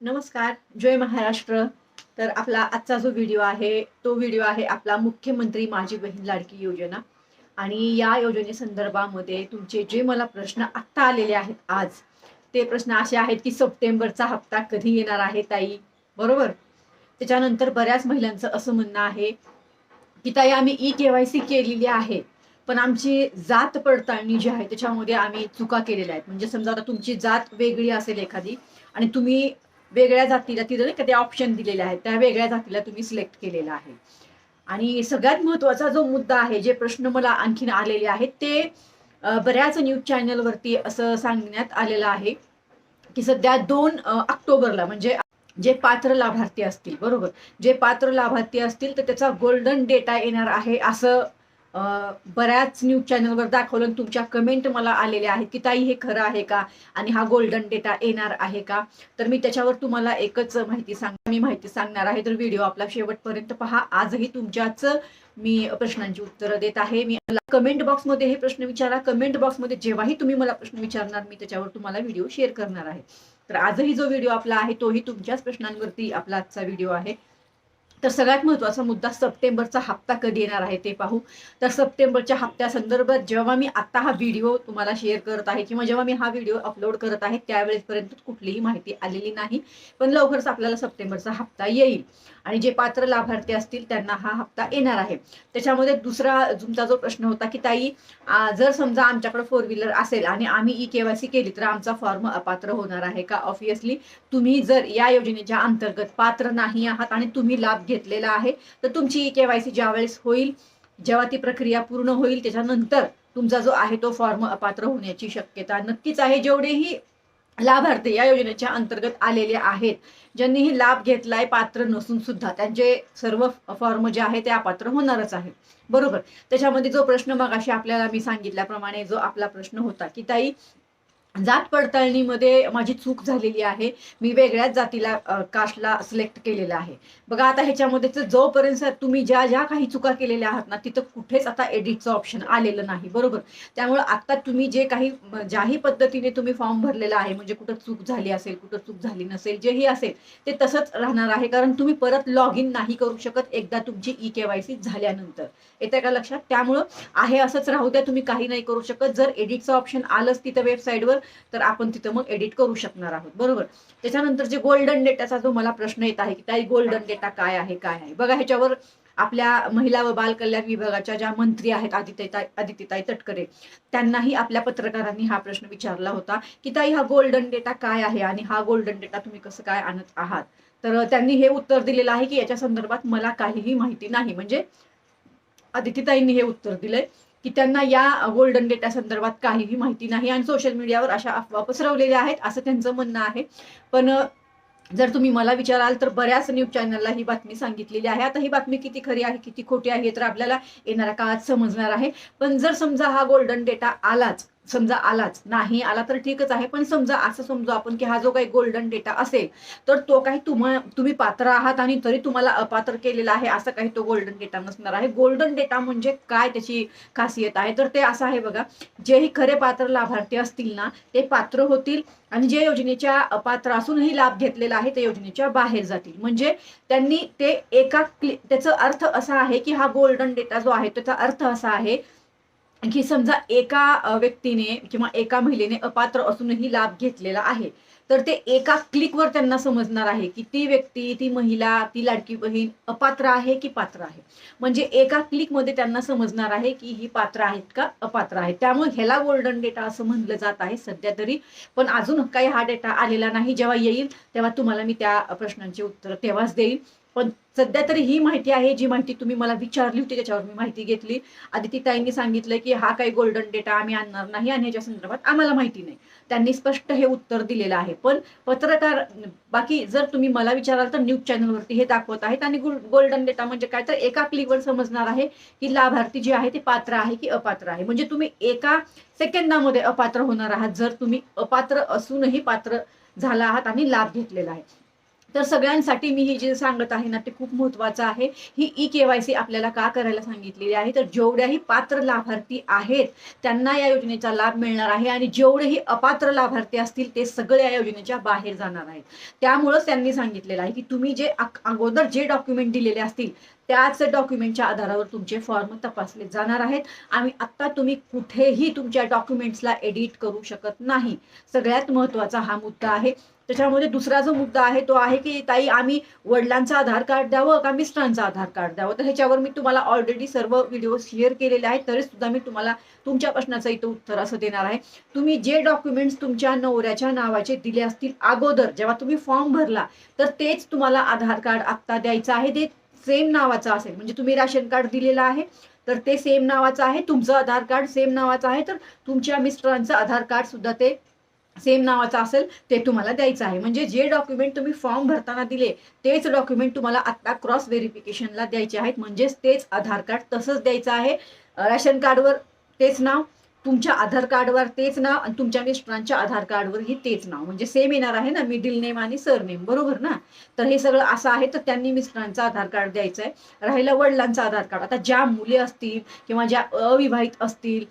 नमस्कार जय महाराष्ट्र. तर आपला आजचा जो व्हिडिओ आहे तो व्हिडिओ आहे आपला मुख्यमंत्री माझी बहीण लाडकी योजना. आणि या योजनेसंदर्भामध्ये तुमचे जे मला प्रश्न आत्ता आलेले आहेत आज ते प्रश्न असे आहेत की सप्टेंबरचा हप्ता कधी येणार आहे ताई? बरोबर? त्याच्यानंतर बऱ्याच महिलांचं असं म्हणणं आहे की ताई आम्ही ई के वाय सी केलेली आहे पण आमची जात पडताळणी जी आहे त्याच्यामध्ये आम्ही चुका केलेल्या आहेत. म्हणजे समजा आता तुमची जात वेगळी असेल एखादी आणि तुम्ही वेगळ्या जातीला तिथं नाही का ते ऑप्शन दिलेले आहेत. त्या वेगळ्या जातीला तुम्ही सिलेक्ट केलेला आहे. आणि सगळ्यात महत्त्वाचा जो मुद्दा आहे जे प्रश्न मला आणखीन आलेले आहेत ते बऱ्याच न्यूज चॅनलवरती असं सांगण्यात आलेलं आहे की सध्या दोन ऑक्टोबरला म्हणजे जे पात्र लाभार्थी असतील बरोबर? जे पात्र लाभार्थी असतील तर त्याचा गोल्डन डेटा येणार आहे असं बऱ्याच न्यूज चॅनलवर दाखवलं तुमच्या कमेंट मला आलेल्या आहेत की ताई हे खरं आहे का? आणि हा गोल्डन डेटा येणार आहे का? तर मी त्याच्यावर तुम्हाला एकच माहिती सांग मी माहिती सांगणार आहे. तर व्हिडिओ आपला शेवटपर्यंत पहा. आजही तुमच्याच मी प्रश्नांची उत्तरं देत आहे. मी कमेंट बॉक्समध्ये हे प्रश्न विचारा. कमेंट बॉक्समध्ये जेव्हाही तुम्ही मला प्रश्न विचारणार मी त्याच्यावर तुम्हाला व्हिडिओ शेअर करणार आहे. तर आजही जो व्हिडिओ आपला आहे तोही तुमच्याच प्रश्नांवरती आपला आजचा व्हिडिओ आहे. तर सगळ्यात महत्त्वाचा मुद्दा सप्टेंबरचा हप्ता कधी येणार आहे ते पाहू. तर सप्टेंबरच्या हप्त्या संदर्भात जेव्हा मी आता हा व्हिडिओ तुम्हाला शेअर करत आहे किंवा जेव्हा मी हा व्हिडिओ अपलोड करत आहे त्यावेळेसपर्यंत कुठलीही माहिती आलेली नाही. पण लवकरच आपल्याला सप्टेंबरचा हप्ता येईल. आणि जे पात्र लाभार्थी असतील त्यांना हा हप्ता येणार आहे. त्याच्यामध्ये दुसरा तुमचा जो प्रश्न होता की ताई जर समजा आमच्याकडे फोर व्हीलर असेल आणि आम्ही ई केवायसी केली तर आमचा फॉर्म अपात्र होणार आहे का? ऑब्विसली तुम्ही जर या योजनेच्या अंतर्गत पात्र नाही आहात आणि तुम्ही लाभ घेतलेला आहे. तर तुमची ई केवायसी ज्यावेळेस होईल जेव्हा ती प्रक्रिया पूर्ण होईल त्याच्यानंतर तुमचा जो आहे तो फॉर्म अपात्र होण्याची शक्यता नक्कीच आहे. जेवढेही लाभार्थी या योजनेच्या अंतर्गत आलेले आहेत ज्यांनीही लाभ घेतलाय पात्र नसून सुद्धा त्यांचे सर्व फॉर्म जे आहे ते अपात्र होणारच आहे. बरोबर? त्याच्यामध्ये जो प्रश्न मगाशी आपल्याला मी सांगितल्याप्रमाणे जो आपला प्रश्न होता की ताई जात पडताळणीमध्ये माझी चूक झालेली आहे. मी वेगळ्याच जातीला कास्टला सिलेक्ट केलेलं आहे. बघा आता ह्याच्यामध्ये तर जोपर्यंत तुम्ही ज्या ज्या काही चुका केलेल्या आहात ना तिथं कुठेच आता एडिटचं ऑप्शन आलेलं नाही. बरोबर? त्यामुळे आता तुम्ही जे काही ज्याही पद्धतीने तुम्ही फॉर्म भरलेला आहे म्हणजे कुठं चूक झाली असेल कुठं चूक झाली नसेल जेही असेल ते तसंच राहणार आहे. कारण तुम्ही परत लॉग इन नाही करू शकत एकदा तुमची ई के वाय सी झाल्यानंतर. येते का लक्षात? त्यामुळं आहे असंच राहू द्या तुम्ही काही नाही करू शकत. जर एडिटचं ऑप्शन आलंच तिथं वेबसाईटवर तर आपण तिथं मग एडिट करू शकणार आहोत. बरोबर? त्याच्यानंतर जे गोल्डन डेटाचा जो मला प्रश्न येत आहे की ताई गोल्डन डेटा काय आहे काय आहे बघा ह्याच्यावर आपल्या महिला व बाल कल्याण विभागाच्या ज्या मंत्री आहेत आदित्यताई आदित्यताई तटकरे त्यांनाही आपल्या पत्रकारांनी हा प्रश्न विचारला होता की ताई हा गोल्डन डेटा काय आहे आणि हा गोल्डन डेटा तुम्ही कसं काय आणत आहात? तर त्यांनी हे उत्तर दिलेलं आहे की याच्या संदर्भात मला काहीही माहिती नाही. म्हणजे आदित्यताईंनी हे उत्तर दिलंय. की त्यांना या गोल्डन डेटा संदर्भात काहीही माहिती नाही आणि सोशल मीडियावर अशा अफवा पसरवलेल्या आहेत असं त्यांचं म्हणणं आहे. पण जर तुम्ही मला विचाराल तर बऱ्याच न्यूज चॅनलला ही बातमी सांगितलेली आहे. आता ही बातमी किती खरी आहे किती खोटी आहे तर आपल्याला येणाऱ्या काळात समजणार आहे. पण जर समजा हा गोल्डन डेटा आलाच समजा आलाच नाही आला तर ठीकच आहे पण समजा असं समजू आपण की हा जो काही गोल्डन डेटा असेल तर तो काही तुम्हा तुम्ही पात्र आहात आणि तरी तुम्हाला अपात्र केलेला आहे असं काही तो गोल्डन डेटा नसणार आहे. गोल्डन डेटा म्हणजे काय त्याची खासियत आहे? तर ते असं आहे बघा जेही खरे पात्र लाभार्थी असतील ना ते पात्र होतील आणि जे योजनेच्या अपात्र असूनही लाभ घेतलेला आहे ते योजनेच्या बाहेर जातील. म्हणजे त्यांनी ते एका क्लि त्याचा अर्थ असा आहे की हा गोल्डन डेटा जो आहे त्याचा अर्थ असा आहे की समजा एका व्यक्तीने किंवा एका महिलेने अपात्र असूनही लाभ घेतलेला आहे. तर ते एका क्लिकवर त्यांना समजणार आहे की ती व्यक्ती ती महिला ती लाडकी बहीण अपात्र आहे की पात्र आहे. म्हणजे एका क्लिकमध्ये त्यांना समजणार आहे की ही पात्र आहेत का अपात्र आहे त्यामुळे ह्याला गोल्डन डेटा असं म्हणलं जात आहे सध्या तरी. पण अजून काही हा डेटा आलेला नाही. जेव्हा येईल तेव्हा तुम्हाला मी त्या प्रश्नांची उत्तर तेव्हाच देईल. पण सध्या तरी ही माहिती आहे जी माहिती तुम्ही मला विचारली होती त्याच्यावर मी माहिती घेतली. आदितीताईंनी सांगितलं की हा काही गोल्डन डेटा आम्ही आणणार नाही आणि याच्या संदर्भात आम्हाला माहिती नाही. त्यांनी स्पष्ट हे उत्तर दिलेलं आहे. पण पत्रकार बाकी जर तुम्ही मला विचाराल तर न्यूज चॅनलवरती हे दाखवत आहेत आणि गोल्डन डेटा म्हणजे काय तर एका क्लिकवर समजणार आहे की लाभार्थी जे आहे ते पात्र आहे की अपात्र आहे. म्हणजे तुम्ही एका सेकंदामध्ये अपात्र होणार आहात जर तुम्ही अपात्र असूनही पात्र झाला आहात आणि लाभ घेतलेला आहे. तर सगळ्यांसाठी मी हे जे सांगत आहे ना ते खूप महत्वाचं आहे. ही ई के वाय सी आपल्याला का करायला सांगितलेली आहे? तर जेवढ्याही पात्र लाभार्थी आहेत त्यांना या योजनेचा लाभ मिळणार आहे आणि जेवढेही अपात्र लाभार्थी असतील ते सगळे या योजनेच्या बाहेर जाणार आहेत. त्यामुळंच त्यांनी सांगितलेलं आहे की तुम्ही जे अगोदर जे डॉक्युमेंट दिलेले असतील त्याच डॉक्युमेंटच्या आधारावर तुमचे फॉर्म तपासले जाणार आहेत. आणि आता तुम्ही कुठेही तुमच्या डॉक्युमेंट्सला एडिट करू शकत नाही. सगळ्यात महत्त्वाचा हा मुद्दा आहे. त्याच्यामध्ये दुसरा जो मुद्दा आहे तो आहे की ताई आम्ही वडिलांचं आधार कार्ड द्यावं का मिस्टरांचं आधार कार्ड द्यावं? तर ह्याच्यावर मी तुम्हाला ऑलरेडी सर्व व्हिडिओ शेअर केलेले आहेत. तरी सुद्धा मी तुम्हाला तुमच्या प्रश्नाचं इथं उत्तर असं देणार आहे. तुम्ही जे डॉक्युमेंट्स तुमच्या नवऱ्याच्या नावाचे दिले असतील अगोदर जेव्हा तुम्ही फॉर्म भरला तर तेच तुम्हाला आधार कार्ड आत्ता द्यायचं आहे. ते सेम नावाचा असेल. म्हणजे तुम्ही राशन कार्ड दिलेलं आहे तर ते सेम नावाचं आहे तुमचं आधार कार्ड सेम नावाचं आहे तर तुमच्या मिस्टरांचं आधार कार्ड सुद्धा ते सेम नावाचं असेल ते तुम्हाला द्यायचं आहे. म्हणजे जे डॉक्युमेंट तुम्ही फॉर्म भरताना दिले तेच डॉक्युमेंट तुम्हाला आत्ता क्रॉस व्हेरिफिकेशनला द्यायचे आहेत. म्हणजेच तेच आधार कार्ड तसंच द्यायचं आहे. राशन कार्डवर तेच नाव तुमच्या आधार कार्डवर तेच नाव आणि तुमच्या मिस्टरांच्या आधार कार्डवरही तेच नाव. म्हणजे सेम येणार आहे ना मिडिल नेम आणि सरनेम बरोबर ना? तर हे सगळं असं आहे तर त्यांनी मिस्टरांचा आधार कार्ड द्यायचं आहे. राहिलं वडिलांचा आधार कार्ड. आता ज्या मुली असतील किंवा ज्या अविवाहित असतील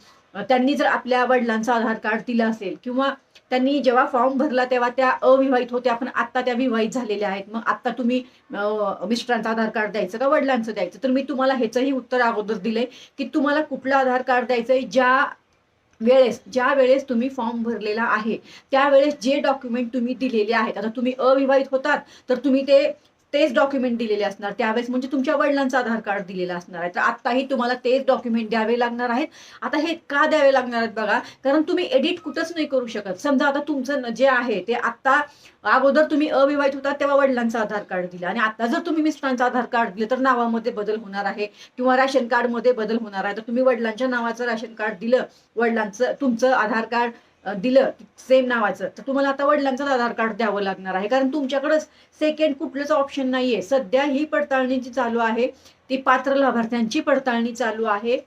त्यांनी जर आपल्या वडिलांचा आधार कार्ड दिलं असेल किंवा त्यांनी जेव्हा फॉर्म भरला तेव्हा त्या अविवाहित होत्या पण आता त्या विवाहित झालेल्या आहेत. मग आता तुम्ही अं, मिस्टरांचं आधार कार्ड द्यायचं का वडिलांचं द्यायचं? तर मी तुम्हाला ह्याचंही उत्तर अगोदर दिलंय की तुम्हाला कुठलं आधार कार्ड द्यायचंय? ज्या वेळेस ज्या वेळेस तुम्ही फॉर्म भरलेला आहे त्यावेळेस जे डॉक्युमेंट तुम्ही दिलेले आहेत आता तुम्ही अविवाहित होतात तर तुम्ही ते तेच डॉक्युमेंट दिलेले असणार. त्यावेळेस म्हणजे तुमच्या वडिलांचं आधार कार्ड दिलेलं असणार आहे. तर आत्ताही तुम्हाला तेच डॉक्युमेंट द्यावे लागणार आहेत. आता हे का द्यावे लागणार आहेत बघा? कारण तुम्ही एडिट कुठंच नाही करू शकत. समजा आता तुमचं जे आहे ते आता अगोदर तुम्ही अविवाहित होता तेव्हा वडिलांचं आधार कार्ड दिलं. आणि आता जर तुम्ही मिस्टरांचं आधार कार्ड दिलं तर नावामध्ये बदल होणार आहे किंवा राशन कार्डमध्ये बदल होणार आहे. तर तुम्ही वडिलांच्या नावाचं राशन कार्ड दिलं. वडिलांचं तुमचं आधार कार्ड दिलं सेम नावाचं. तर तुम्हाला आता वडिलांचं आधार कार्ड द्यावं लागणार आहे. कारण तुमच्याकडंच सेकंड कुठलंच ऑप्शन नाहीये. सध्या ही पडताळणी जी चालू आहे. ती पात्र लाभार्थ्यांची पडताळणी चालू आहे.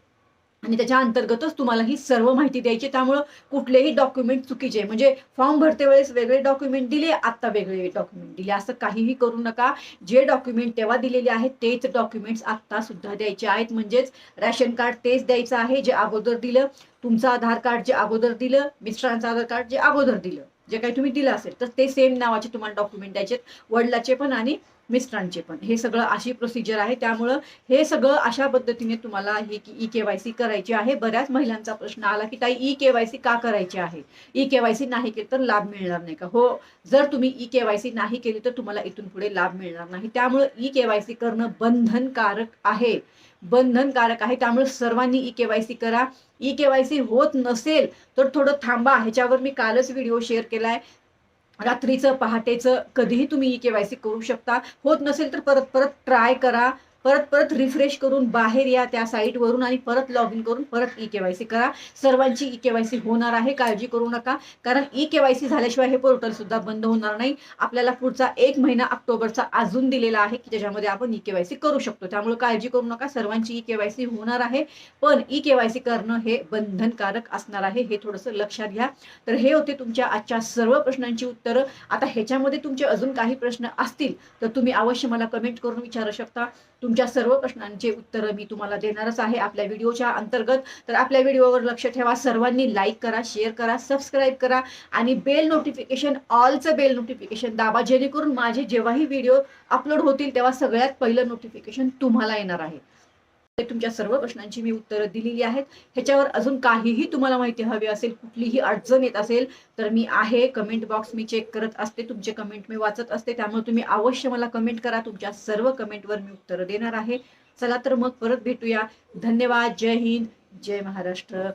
आणि त्याच्या अंतर्गतच तुम्हाला ही सर्व माहिती द्यायची त्यामुळं कुठलेही डॉक्युमेंट चुकीचे म्हणजे फॉर्म भरते वेळेस वेगळे डॉक्युमेंट दिले आता वेगळे डॉक्युमेंट दिले. असं काहीही करू नका. जे डॉक्युमेंट तेव्हा दिलेले आहेत तेच डॉक्युमेंट्स आत्ता सुद्धा द्यायचे आहेत. म्हणजेच राशन कार्ड तेच द्यायचं आहे जे अगोदर दिलं. तुमचं आधार कार्ड जे अगोदर दिलं मिस्टरांचं आधार कार्ड जे अगोदर दिलं. जे काही तुम्ही दिलं असेल तर ते सेम नावाचे तुम्हाला डॉक्युमेंट द्यायचे वडिलाचे पण आणि मिस्टरांचे पण. हे सगळं अशी प्रोसिजर आहे. त्यामुळं हे सगळं अशा पद्धतीने तुम्हाला ही ई के वाय सी करायची आहे. बऱ्याच महिलांचा प्रश्न आला की ताई ई के वाय सी का करायची आहे? ई के वाय सी नाही केली तर लाभ मिळणार नाही का? हो जर तुम्ही ई के वाय सी नाही केली तर तुम्हाला इथून पुढे लाभ मिळणार नाही. त्यामुळं ई के वाय सी करणं बंधनकारक आहे. बंधनकारक आहे. त्यामुळे सर्वांनी ई के वाय सी करा. ई के वाय सी होत नसेल तर थोडं थांबा. ह्याच्यावर मी कालच व्हिडिओ शेअर केला आहे रात्रीचं पहाटेचं कधीही तुम्ही ई के वाय सी करू शकता. होत नसेल तर परत परत ट्राय करा. परत परत रिफ्रेश करून बाहेर या त्या साईटवरून आणि परत लॉग इन करून परत ई केवायसी करा. सर्वांची ई केवायसी होणार आहे. काळजी करू नका. कारण ई केवायसी झाल्याशिवाय हे पोर्टल सुद्धा बंद होणार नाही. आपल्याला पुढचा एक महिना ऑक्टोबरचा अजून दिलेला आहे की ज्याच्यामध्ये आपण ई केवायसी करू शकतो. त्यामुळे काळजी करू नका. सर्वांची ई केवायसी होणार आहे. पण ई केवायसी करणं हे बंधनकारक असणार आहे. हे थोडंसं लक्षात घ्या. तर हे होते तुमच्या आजच्या सर्व प्रश्नांची उत्तरं. आता ह्याच्यामध्ये तुमचे अजून काही प्रश्न असतील तर तुम्ही अवश्य मला कमेंट करून विचारू शकता. तुमच्या सर्व प्रश्नांचे उत्तरं मी तुम्हाला देणारच आहे आपल्या व्हिडिओच्या अंतर्गत. तर आपल्या व्हिडिओवर लक्ष ठेवा. सर्वांनी लाईक करा शेअर करा सबस्क्राईब करा आणि बेल नोटिफिकेशन ऑलचं बेल नोटिफिकेशन दाबा. जेणेकरून माझे जेव्हाही व्हिडिओ अपलोड होतील तेव्हा सगळ्यात पहिलं नोटिफिकेशन तुम्हाला येणार आहे. तुमच्या सर्व प्रश्नांची मी उत्तरं दिलेली आहेत. ह्याच्यावर अजून काहीही तुम्हाला माहिती हवी असेल कुठलीही अडचण येत असेल तर मी आहे. कमेंट बॉक्स मी चेक करत असते. तुमचे कमेंट मी वाचत असते. त्यामुळे तुम्ही अवश्य मला कमेंट करा. तुमच्या सर्व कमेंटवर मी उत्तरं देणार आहे. चला तर मग परत भेटूया. धन्यवाद. जय हिंद. जय महाराष्ट्र.